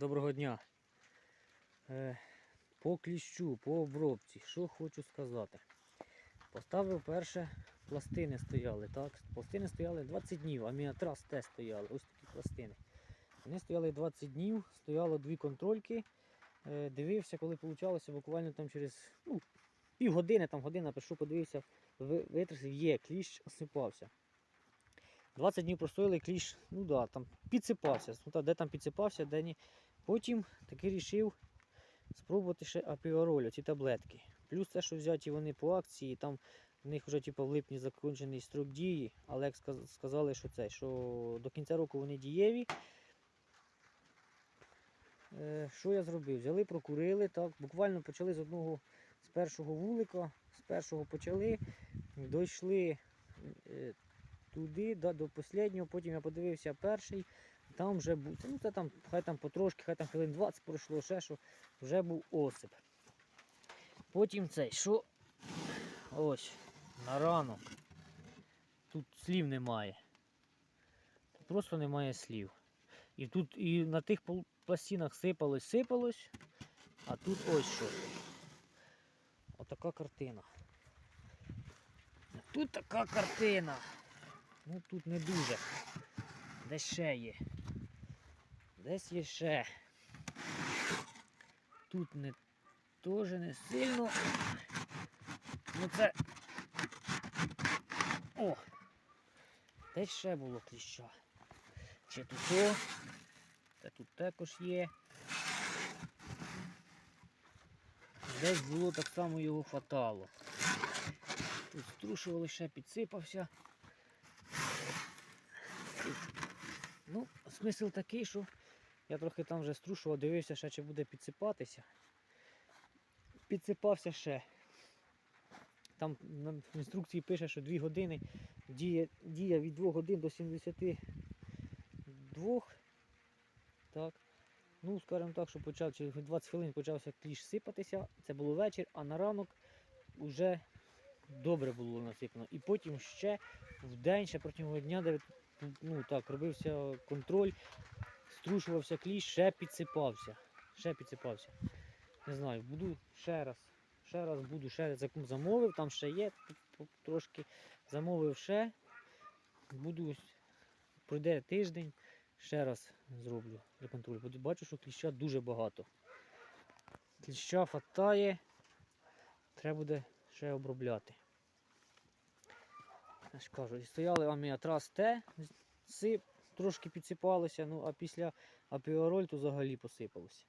Доброго дня. Е, по кліщу, по обробці, що хочу сказати. Поставив перше, пластини стояли, так? Пластини стояли 20 днів, а міатрас теж стояли. Ось такі пластини. Вони стояли 20 днів, стояло дві контрольки. Е, дивився, коли вийшло, буквально там через ну, півгодини, там година прийшов, подивився, ви- витрусив, є, кліщ осипався. 20 днів простояли, кліщ, ну да, там підсипався. Ну, де там підсипався, де ні. Потім таки рішив спробувати ще апіоролю, ці таблетки. Плюс те, що взяті вони по акції, там в них вже типу, в липні закінчений строк дії, але як сказали, що це, що до кінця року вони дієві. Е, що я зробив? Взяли, прокурили, так, буквально почали з одного, з першого вулика, з першого почали, дійшли е, туди, да, до останнього, потім я подивився перший, там вже був, ну це там, хай там потрошки, хай там хвилин 20 пройшло, ще що, вже був осип. Потім цей, що ось, на ранок. Тут слів немає. Тут просто немає слів. І тут і на тих пластинах сипалось, сипалось, а тут ось що. Отака картина. Тут така картина. Ну тут не дуже. Десь ще є. Десь є ще. Тут не теж не сильно. Ну це. О! Десь ще було кліща. Чи тут о. Та тут також є. Десь було так само його хватало. Тут струшували ще підсипався. Тут, Ну, смисл такий, що я трохи там вже струшував, дивився, ще чи буде підсипатися. Підсипався ще. Там в інструкції пише, що 2 години діє, дія від 2 годин до 72. Так. Ну, скажімо так, що почав через 20 хвилин почався кліш сипатися. Це було вечір, а на ранок вже добре було насипано. І потім ще в день, ще протягом дня, де ну, так, робився контроль, струшувався кліщ, ще підсипався. Ще підсипався. Не знаю, буду ще раз. Ще раз буду, ще раз замовив, там ще є трошки. Замовив ще. Буду, пройде тиждень, ще раз зроблю для контролю. Бачу, що кліща дуже багато. Кліща фатає, треба буде ще обробляти. Я кажу, і стояли аміатрас Т, сип, трошки підсипалися, ну а після апіороль то взагалі посипалося.